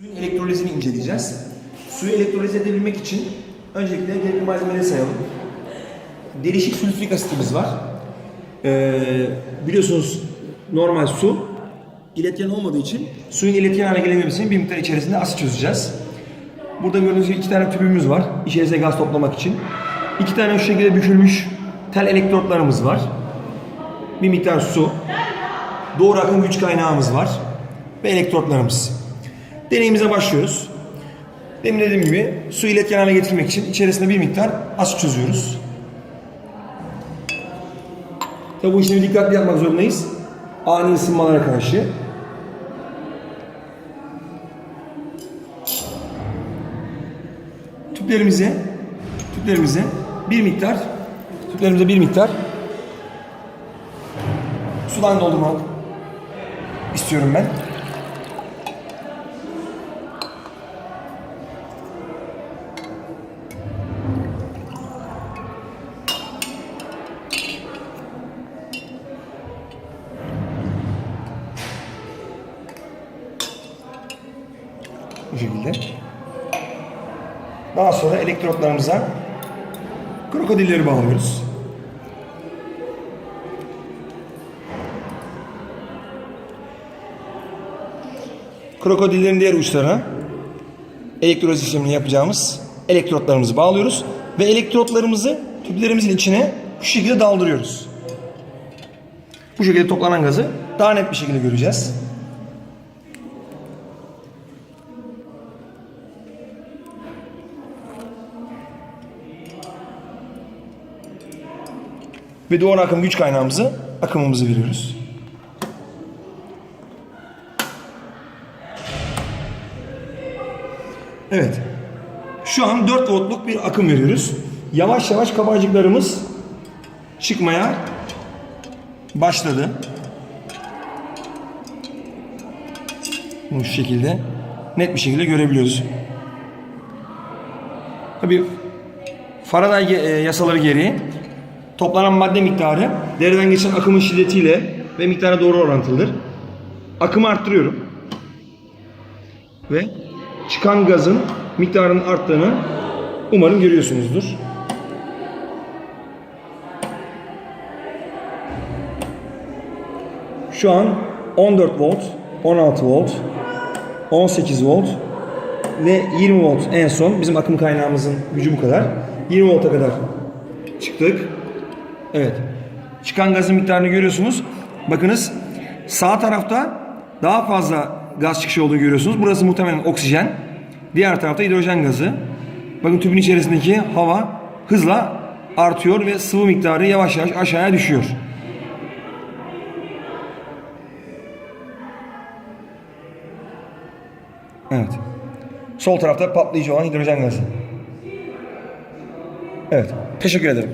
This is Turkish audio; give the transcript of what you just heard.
Suyun elektrolizini inceleyeceğiz. Suyu elektrolize edebilmek için öncelikle gerekli malzemeleri sayalım. Derişik sülfürik asitimiz var. Ee, biliyorsunuz normal su iletken olmadığı için suyun iletken hale gelebilmesi için bir miktar içerisinde asit çözeceğiz. Burada gördüğünüz gibi iki tane tüpümüz var. İçerisine gaz toplamak için. İki tane şu şekilde bükülmüş tel elektrotlarımız var. Bir miktar su. Doğru akım güç kaynağımız var. Ve elektrotlarımız. Deneyimize başlıyoruz. Demin dediğim gibi su iletken hale getirmek için içerisine bir miktar asit çözüyoruz. Tabi bu işlemi dikkatli yapmak zorundayız. Ani ısınmalara karşı. Tüplerimize tüplerimize bir miktar tüplerimize bir miktar sudan doldurmak istiyorum ben. Bu şekilde. Daha sonra elektrotlarımıza krokodilleri bağlıyoruz. Krokodillerin diğer uçlarına elektroliz işlemini yapacağımız elektrotlarımızı bağlıyoruz ve elektrotlarımızı tüplerimizin içine bu şekilde daldırıyoruz. Bu şekilde toplanan gazı daha net bir şekilde göreceğiz. Ve doğru akım güç kaynağımızı akımımızı veriyoruz. Evet. Şu an 4 voltluk bir akım veriyoruz. Yavaş yavaş kabarcıklarımız çıkmaya başladı. Bu şekilde net bir şekilde görebiliyoruz. Tabii Faraday e, yasaları gereği toplanan madde miktarı deriden geçen akımın şiddetiyle ve miktara doğru orantılıdır. Akımı arttırıyorum. Ve çıkan gazın miktarının arttığını umarım görüyorsunuzdur. Şu an 14 volt, 16 volt, 18 volt ve 20 volt en son. Bizim akım kaynağımızın gücü bu kadar. 20 volta kadar çıktık. Evet. Çıkan gazın miktarını görüyorsunuz. Bakınız sağ tarafta daha fazla gaz çıkışı olduğunu görüyorsunuz. Burası muhtemelen oksijen. Diğer tarafta hidrojen gazı. Bakın tüpün içerisindeki hava hızla artıyor ve sıvı miktarı yavaş yavaş aşağıya düşüyor. Evet. Sol tarafta patlayıcı olan hidrojen gazı. Evet. Teşekkür ederim.